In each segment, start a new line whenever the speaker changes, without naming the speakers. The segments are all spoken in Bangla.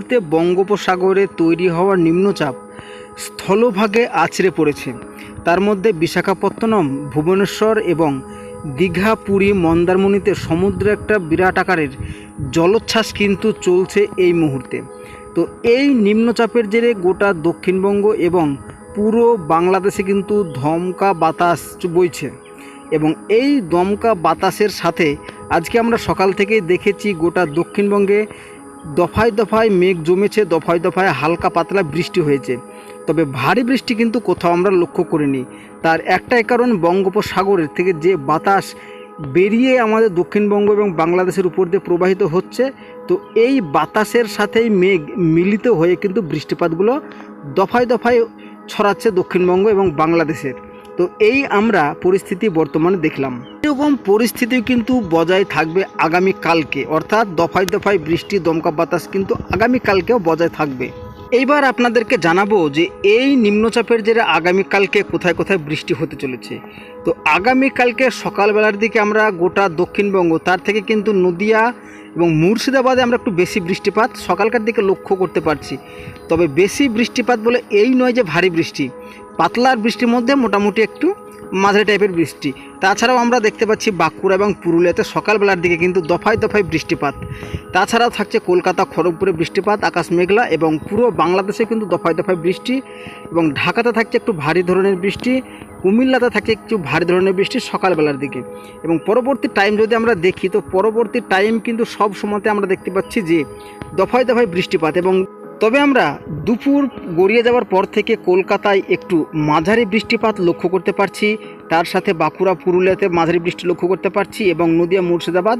মুহূর্তে বঙ্গোপসাগরে তৈরি হওয়া নিম্নচাপ স্থলভাগে আছড়ে পড়েছে। তার মধ্যে বিশাখাপত্তনম, ভুবনেশ্বর এবং দীঘা পুরী মন্দারমণিতে সমুদ্রে একটা বিরাট আকারের জলোচ্ছ্বাস কিন্তু চলছে এই মুহূর্তে। তো এই নিম্নচাপের জেরে গোটা দক্ষিণবঙ্গ এবং পুরো বাংলাদেশে কিন্তু ধমকা বাতাস বইছে এবং এই দমকা বাতাসের সাথে আজকে আমরা সকাল থেকেই দেখেছি গোটা দক্ষিণবঙ্গে দফায় দফায় মেঘ জমেছে, দফায় দফায় হালকা পাতলা বৃষ্টি হয়েছে। তবে ভারী বৃষ্টি কিন্তু কোথাও আমরা লক্ষ্য করিনি। তার একটাই কারণ বঙ্গোপসাগরের থেকে যে বাতাস বেরিয়ে আমাদের দক্ষিণবঙ্গ এবং বাংলাদেশের উপর দিয়ে প্রবাহিত হচ্ছে, তো এই বাতাসের সাথেই মেঘ মিলিত হয়ে কিন্তু বৃষ্টিপাতগুলো দফায় দফায় ছড়াচ্ছে দক্ষিণবঙ্গ এবং বাংলাদেশের। তো এই আমরা পরিস্থিতি বর্তমানে দেখলাম। এরকম পরিস্থিতি কিন্তু বজায় থাকবে আগামী কালকে। অর্থাৎ দফায় দফায় বৃষ্টি, দমকা বাতাস কিন্তু আগামী কালকেও বজায় থাকবে। এইবার আপনাদেরকে জানাব যে এই নিম্নচাপের জেরে আগামীকালকে কোথায় কোথায় বৃষ্টি হতে চলেছে। তো আগামীকালকে সকালবেলার দিকে আমরা গোটা দক্ষিণবঙ্গ, তার থেকে কিন্তু নদিয়া এবং মুর্শিদাবাদে আমরা একটু বেশি বৃষ্টিপাত সকালকার দিকে লক্ষ্য করতে পারছি। তবে বেশি বৃষ্টিপাত বলে এই নয় যে ভারী বৃষ্টি। পাতলার বৃষ্টির মধ্যে মোটামুটি একটু মাঝারি টাইপের বৃষ্টি। তাছাড়াও আমরা দেখতে পাচ্ছি বাঁকুড়া এবং পুরুলিয়াতে সকালবেলার দিকে কিন্তু দফায় দফায় বৃষ্টিপাত। তাছাড়াও থাকছে কলকাতা, খড়গপুরে বৃষ্টিপাত, আকাশ মেঘলা এবং পুরো বাংলাদেশে কিন্তু দফায় দফায় বৃষ্টি এবং ঢাকাতে থাকছে একটু ভারী ধরনের বৃষ্টি, কুমিল্লাতে থাকছে একটু ভারী ধরনের বৃষ্টি সকালবেলার দিকে। এবং পরবর্তী টাইম যদি আমরা দেখি, তো পরবর্তী টাইম কিন্তু সব সময়তে আমরা দেখতে পাচ্ছি যে দফায় দফায় বৃষ্টিপাত এবং তবে আমরা দুপুর গড়িয়ে যাওয়ার পর থেকে কলকাতায় একটু মাঝারি বৃষ্টিপাত লক্ষ্য করতে পারছি। তার সাথে বাঁকুড়া, পুরুলিয়াতে মাঝারি বৃষ্টি লক্ষ্য করতে পারছি এবং নদিয়া, মুর্শিদাবাদ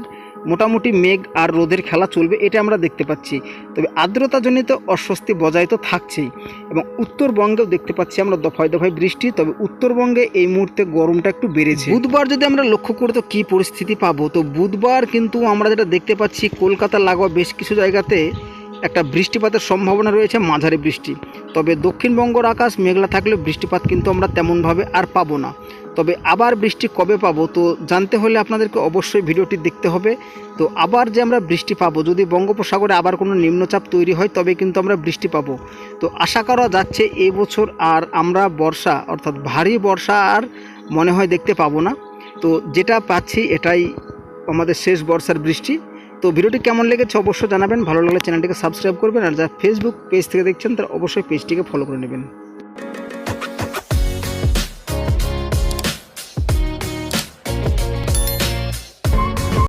মোটামুটি মেঘ আর রোদের খেলা চলবে, এটা আমরা দেখতে পাচ্ছি। তবে আর্দ্রতাজনিত অস্বস্তি বজায় তো থাকছেই এবং উত্তরবঙ্গেও দেখতে পাচ্ছি আমরা দফায় দফায় বৃষ্টি। তবে উত্তরবঙ্গে এই মুহূর্তে গরমটা একটু বেড়েছে। বুধবার যদি আমরা লক্ষ্য করি তো কী পরিস্থিতি পাবো? তো বুধবার কিন্তু আমরা যেটা দেখতে পাচ্ছি, কলকাতা লাগোয়া বেশ কিছু জায়গাতে একটা বৃষ্টিপাতের সম্ভাবনা রয়েছে, মাঝারি বৃষ্টি। তবে দক্ষিণবঙ্গর আকাশ মেঘলা থাকলে বৃষ্টিপাত কিন্তু আমরা তেমনভাবে আর পাবো না। তবে আবার বৃষ্টি কবে পাবো, তো জানতে হলে আপনাদেরকে অবশ্যই ভিডিওটি দেখতে হবে। তো আবার যে আমরা বৃষ্টি পাবো, যদি বঙ্গোপসাগরে আবার কোনো নিম্নচাপ তৈরি হয়, তবে কিন্তু আমরা বৃষ্টি পাবো। তো আশা করা যাচ্ছে এই বছর আর আমরা বর্ষা, অর্থাৎ ভারী বর্ষা আর মনে হয় দেখতে পাবো না। তো যেটা পাচ্ছি এটাই আমাদের শেষ বর্ষার বৃষ্টি। তো ভিডিওটি কেমন লেগেছে অবশ্যই জানাবেন। ভালো লাগলে চ্যানেলটিকে সাবস্ক্রাইব করবেন আর যারা ফেসবুক পেজ থেকে দেখছেন তারা অবশ্যই পেজটিকে ফলো করে নেবেন।